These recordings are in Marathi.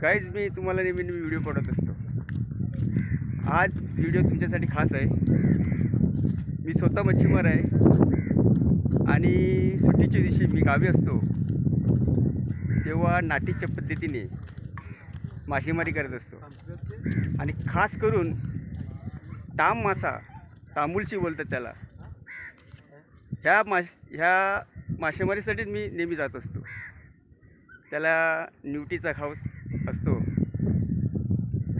काहीच मी तुम्हाला नेहमी नेहमी व्हिडिओ पडत असतो. आज व्हिडिओ तुमच्यासाठी खास आहे. मी स्वतः मच्छीमार आहे. आणि सुट्टीच्या दिवशी मी गावी असतो. तेव्हा नाटीच्या पद्धतीने मासेमारी करत असतो. आणि खास करून ताम मासा तांबूलशी बोलतात त्याला. ह्या माश ह्या मासेमारीसाठीच मी नेहमी जात असतो. त्याला न्यूटीचा खाऊस असतो.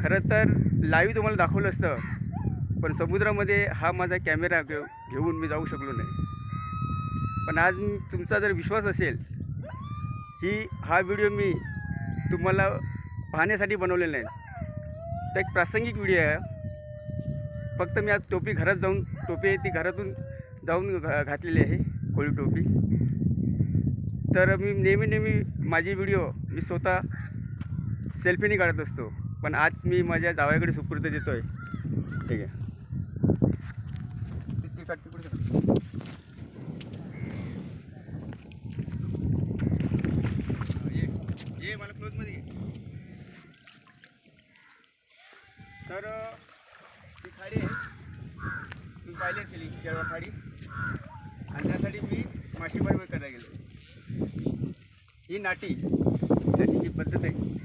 खरं तर लाईव्ह तुम्हाला दाखवलं असतं पण समुद्रामध्ये हा माझा कॅमेरा घेऊ घेऊन मी जाऊ शकलो नाही. पण आज तुमचा जर विश्वास असेल की हा व्हिडिओ मी तुम्हाला पाहण्यासाठी बनवलेला नाही तर एक प्रासंगिक व्हिडिओ आहे. फक्त मी आज टोपी घरात जाऊन टोपी आहे ती घरातून जाऊन घातलेली आहे कोळी टोपी. तर मी नेहमी नेहमी माझी व्हिडिओ मी स्वतः सेल्फीने काढत असतो. पण आज मी माझ्या जावयाकडे सुपूर्द देतो आहे. ठीक आहे ती- ती ये मला क्लोजमध्ये तर ती खाडी आहे. तुम्ही पाहिली असेल ही केळवा खाडी. आणि त्यासाठी मी मासेमारी करायला गेलो. ही नाटी नाटीची पद्धत आहे.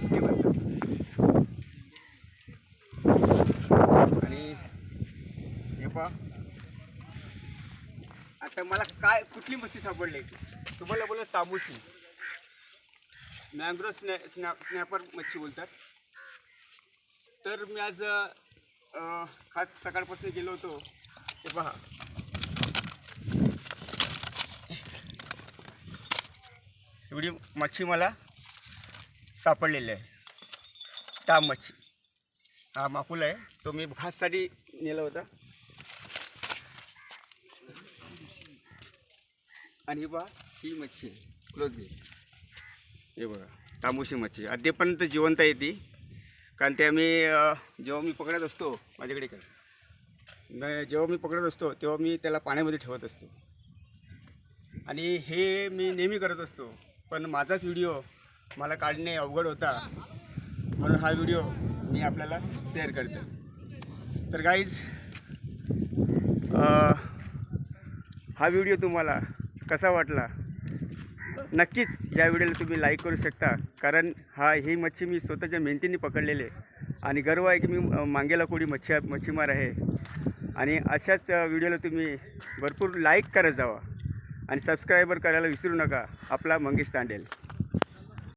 उसके आणि हे पा आता मला काय कुठली मच्छी सापडली? तुम्हाला बोलत ताबूशी. मॅंग्रो स्नॅ स्नॅ स्नॅपर मच्छी बोलतात. तर मी आज खास सकाळपासून गेलो होतो. ते पहा. एवढी मच्छी मला सापडलेले आहे. ताम मच्छी हा माकुला आहे. तो मी खाससाठी नेला होता. आणि बा ही मच्छी आहे. क्लोज घे. हे बघा तांबूशी मच्छी. अद्यापर्यंत जिवंत आहे ती. कारण ते आम्ही जेव्हा मी पकडत असतो माझ्याकडे काय नाही जेव्हा मी पकडत असतो तेव्हा मी त्याला पाण्यामध्ये ठेवत असतो. आणि हे मी नेहमी करत असतो. पण माझाच व्हिडिओ मला काढणे अवघड होता. म्हणून हा व्हिडिओ मी आपल्याला शेअर करतो तर गाईज हा व्हिडिओ तुम्हाला कसा वाटला? नक्कीच या व्हिडिओला तुम्ही लाईक करू शकता. कारण हा ही मच्छी मी स्वतःच्या मेहनतीने पकडलेली आहे. आणि गर्व आहे की मी मांगेला कोडी मच्छी मच्छीमार आहे. आणि अशाच व्हिडिओला तुम्ही भरपूर लाईक करत जावा. आणि सबस्क्रायबर करायला विसरू नका. आपला मंगेश तांडेल.